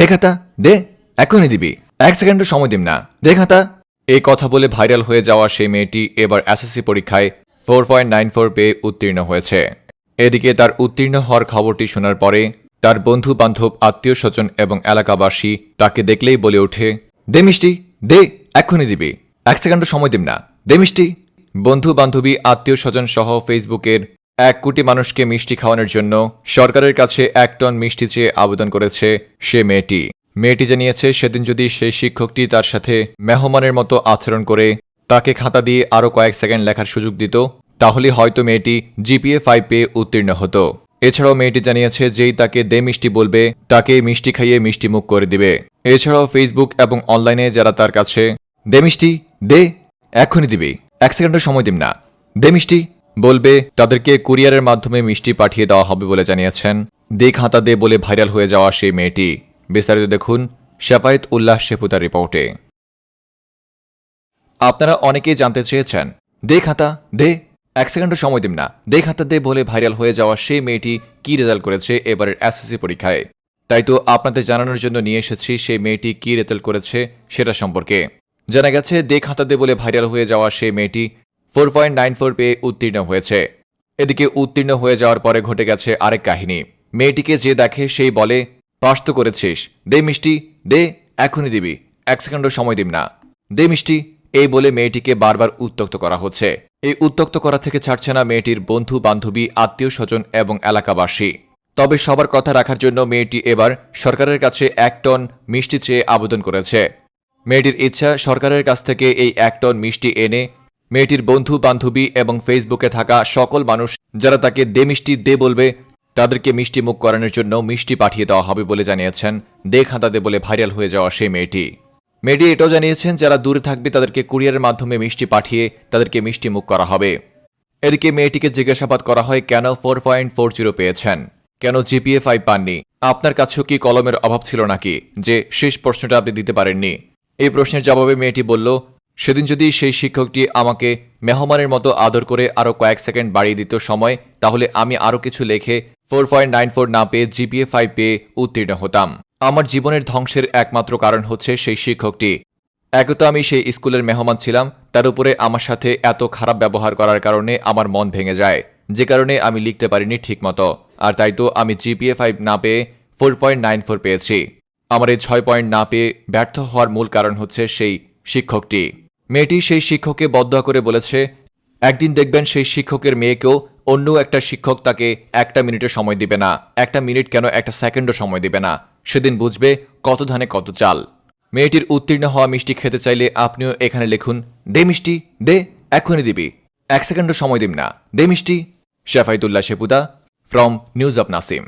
দেখাতা দে, এখনই দিবি। এক সেকেন্ডও সময় দিম না। দেখাতা এই কথা বলে ভাইরাল হয়ে যাওয়া সেই মেয়েটি এবার এসএসসি পরীক্ষায় ফোর পয়েন্ট নাইন ফোর পেয়ে উত্তীর্ণ হয়েছে। এদিকে তার উত্তীর্ণ হওয়ার খবরটি শোনার পরে তার বন্ধু বান্ধব আত্মীয় স্বজন এবং এলাকাবাসী তাকে দেখলেই বলে ওঠে, দে মিষ্টি, দে এক্ষুনি দিবি। এক সেকেন্ডও সময় দিম না। দে মিষ্টি। বন্ধু বান্ধবী আত্মীয় স্বজন সহ ফেসবুকের এক কোটি মানুষকে মিষ্টি খাওয়ানোর জন্য সরকারের কাছে এক টন মিষ্টি চেয়ে আবেদন করেছে সে মেয়েটি। মেয়েটি জানিয়েছে, সেদিন যদি সেই শিক্ষকটি তার সাথে মেহমানের মতো আচরণ করে তাকে খাতা দিয়ে আরও কয়েক সেকেন্ড লেখার সুযোগ দিত, তাহলে হয়তো মেয়েটি জিপিএ ফাইভ পেয়ে উত্তীর্ণ হতো। এছাড়াও মেয়েটি জানিয়েছে, যেই তাকে দে মিষ্টি বলবে তাকে মিষ্টি খাইয়ে মিষ্টি মুখ করে দিবে। এছাড়াও ফেসবুক এবং অনলাইনে যারা তার কাছে, দে মিষ্টি, দে, এখনই দিবি, এক সেকেন্ডও সময় দিম না, দে মিষ্টি বলবে, তাদেরকে কুরিয়ারের মাধ্যমে মিষ্টি পাঠিয়ে দেওয়া হবে বলে জানিয়েছেন। দে খাতা দে বলে ভাইরাল হয়ে যাওয়া সেই মেয়েটি। বিস্তারিত দেখুন শেফায়েত উল্লাহ শেপুতার রিপোর্টে। আপনারা অনেকেই জানতে চেয়েছেন দে খাতা দে, এক সেকেন্ডও সময় দিন না। দে খাতা দে বলে ভাইরাল হয়ে যাওয়া সেই মেয়েটি কি রেজাল্ট করেছে এবারের এসএসসি পরীক্ষায়? তাই তো আপনাদের জানানোর জন্য নিয়ে এসেছি সেই মেয়েটি কি রেজাল্ট করেছে সেটা সম্পর্কে। জানা গেছে দে খাতা দে বলে ভাইরাল হয়ে যাওয়া সেই মেয়েটি ফোর পয়েন্ট নাইন ফোর পেয়ে উত্তীর্ণ হয়েছে। এদিকে উত্তীর্ণ হয়ে যাওয়ার পরে ঘটে গেছে আরেক কাহিনী। মেয়েটিকে যে দেখে সেই বলে, পাস তো করেছিস। দে মিষ্টি, দে, এখনই দিবি। এক সেকেন্ডও সময় দিম না। দে মিষ্টি। এই বলে মেয়েটিকে বারবার উত্তক্ত করা হচ্ছে। এই উত্তক্ত করা থেকে ছাড়ছে না মেয়েটির বন্ধু বান্ধবী আত্মীয় স্বজন এবং এলাকাবাসী। তবে সবার কথা রাখার জন্য মেয়েটি এবার সরকারের কাছে এক টন মিষ্টি চেয়ে আবেদন করেছে। মেয়েটির ইচ্ছা, সরকারের কাছ থেকে এই এক টন মিষ্টি এনে মেয়েটির বন্ধু, বান্ধবী এবং ফেসবুকে থাকা সকল মানুষ যারা তাকে দে মিষ্টি, দে বলবে, তাদেরকে মিষ্টি মুখ করানোর জন্য মিষ্টি পাঠিয়ে দেওয়া হবে বলে জানিয়েছেন দে খাতা দে বলে ভাইরাল হয়ে যাওয়া সেই মেয়েটি। মেয়েটি এটাও জানিয়েছেন, যারা দূরে থাকবে তাদেরকে কুরিয়ারের মাধ্যমে মিষ্টি পাঠিয়ে তাদেরকে মিষ্টি মুখ করা হবে। এদিকে মেয়েটিকে জিজ্ঞাসাবাদ করা হয়, কেন ফোর পয়েন্ট ফোর জিরো পেয়েছেন? কেন জিপিএ ফাইভ পাননি? আপনার কাছেও কি কলমের অভাব ছিল নাকি? যে শেষ প্রশ্নটা আপনি দিতে পারেননি। এই প্রশ্নের জবাবে মেয়েটি বলল সেদিন যদি সেই শিক্ষকটি আমাকে মেহমানের মতো আদর করে আরও কয়েক সেকেন্ড বাড়িয়ে দিত সময়, তাহলে আমি আরও কিছু লেখে ফোর পয়েন্ট নাইন ফোর না পেয়ে জিপিএ ফাইভ পেয়ে উত্তীর্ণ হতাম। আমার জীবনের ধ্বংসের একমাত্র কারণ হচ্ছে সেই শিক্ষকটি। একে তো আমি সেই স্কুলের মেহমান ছিলাম, তার উপরে আমার সাথে এত খারাপ ব্যবহার করার কারণে আমার মন ভেঙে যায়। যে কারণে আমি লিখতে পারিনি ঠিকমতো, আর তাই তো আমি জিপিএ ফাইভ না পেয়ে ফোর পয়েন্ট নাইন ফোর পেয়েছি। আমার এই ছয় পয়েন্ট না পেয়ে ব্যর্থ হওয়ার মূল কারণ হচ্ছে সেই শিক্ষকটি। মেয়েটি সেই শিক্ষককে বদয়া করে বলেছে, একদিন দেখবেন সেই শিক্ষকের মেয়েকেও অন্য একটা শিক্ষক তাকে একটা মিনিটের সময় দিবে না, একটা মিনিট কেন একটা সেকেন্ডও সময় দিবে না, সেদিন বুঝবে কত ধানে কত চাল। মেয়েটির উত্তীর্ণ হওয়া মিষ্টি খেতে চাইলে আপনিও এখানে লিখুন, দে মিষ্টি, দে, এক্ষুনি দিবি, এক সেকেন্ডও সময় দিম না, দে মিষ্টি। শেফাইতুল্লাহ শেপুদা, ফ্রম নিউজ অব নাসিম।